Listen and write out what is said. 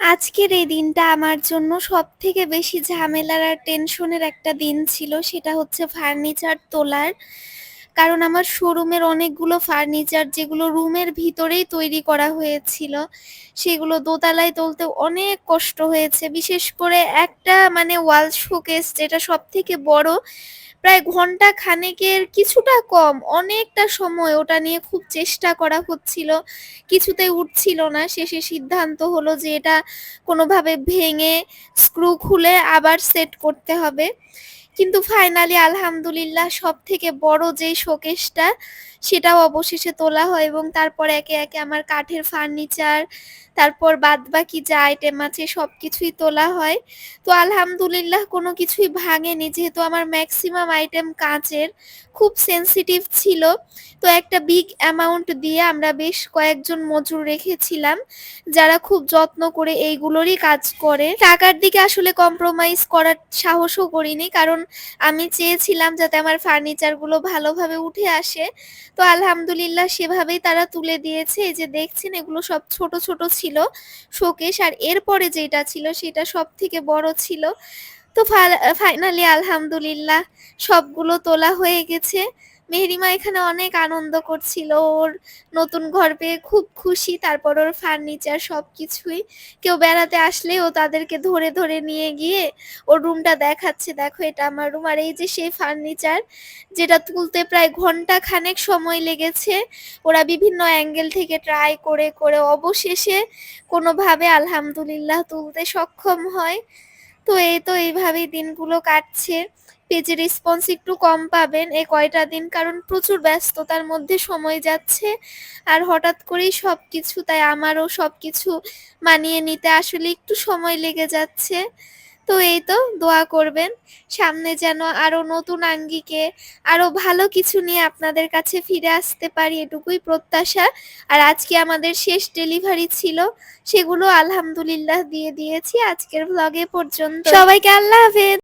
আজকের এই দিনটা আমার জন্য সব থেকে বেশি ঝামেলার আর টেনশনের একটা দিন ছিল। সেটা হচ্ছে ফার্নিচার তোলার। কারণ আমার শোরুমের অনেকগুলো ফার্নিচার যেগুলো রুমের ভিতরেই তৈরি করা হয়েছিল, সেগুলো দোতলায় তুলতে অনেক কষ্ট হয়েছে। বিশেষ করে একটা মানে ওয়াল শোকেস যেটা সব থেকে বড়, প্রায় ঘণ্টা খানেকের কিছুটা কম, অনেকটা সময় ওটা নিয়ে খুব চেষ্টা করা হচ্ছিল। কিছুতে উঠছিল না। শেষে সিদ্ধান্ত হলো যে এটা কোনোভাবে ভেঙে স্ক্রু খুলে আবার সেট করতে হবে। কিন্তু ফাইনালি আলহামদুলিল্লাহ সব থেকে বড় যে শোকেসটা সেটাও অবশেষে তোলা হয় এবং তারপর একে, একে আমার কাঠের ফার্নিচার, তারপর বাদবাকি যা আইটেম আছে সব কিছুই তোলা হয়। তো আলহামদুলিল্লাহ কোনো কিছুই ভাঙেনি যেহেতু আমার ম্যাক্সিমাম আইটেম কাঁচের, খুব সেনসিটিভ ছিল। তো একটা বিগ অ্যামাউন্ট দিয়ে আমরা বেশ কয়েকজন মজুর রেখেছিলাম, যারা খুব যত্ন করে এইগুলোরই কাজ করে। টাকার দিকে আসলে কম্প্রোমাইজ করার সাহসও করিনি। কারণ আমি চেয়েছিলাম যাতে আমার ফার্নিচারগুলো ভালোভাবে উঠে আসে। তো আলহামদুলিল্লাহ সেভাবেই তারা তুলে দিয়েছে। এই যে দেখছেন এগুলো সব ছোট, ছোট ছিল শোকেশ আর এরপরে যেটা ছিল সেটা সব থেকে বড় ছিল। তো ফাইনালি আলহামদুলিল্লাহ সবগুলো তোলা হয়ে গেছে। মেহেরিমা এখানে অনেক আনন্দ করছিল। ওর নতুন ঘর পেয়ে খুব খুশি। তারপর ওর ফার্নিচার সব কিছুই কেউ বেড়াতে আসলে ও তাদেরকে ধরে, ধরে নিয়ে গিয়ে ওর রুমটা দেখাচ্ছে, "দেখো এটা আমার রুম।" আর এই যে সেই ফার্নিচার যেটা তুলতে প্রায় ঘণ্টা খানেক সময় লেগেছে। ওরা বিভিন্ন অ্যাঙ্গেল থেকে ট্রাই করে, করে অবশেষে কোনোভাবে আলহামদুলিল্লাহ তুলতে সক্ষম হয়। তো এই তো এইভাবেই দিনগুলো কাটছে। পেজে রেসপন্স একটু কম পাবেন, এই কয়টা দিন কারণ প্রচুর ব্যস্ততার মধ্যে সময় যাচ্ছে। আর হঠাৎ করেই সব কিছু তাই আমারও সব কিছু মানিয়ে নিতে আসলে একটু সময় লেগে যাচ্ছে। তো এই তো, দোয়া করবেন। সামনে যেন আরও নতুন আঙ্গিকে, আরও ভালো কিছু নিয়ে আপনাদের কাছে ফিরে আসতে পারি, এটুকুই প্রত্যাশা। আর আজকে আমাদের শেষ ডেলিভারি ছিল। সেগুলো আলহামদুলিল্লাহ দিয়ে দিয়েছি। আজকের ভ্লগে পর্যন্ত। সবাইকে আল্লাহ হাফেজ।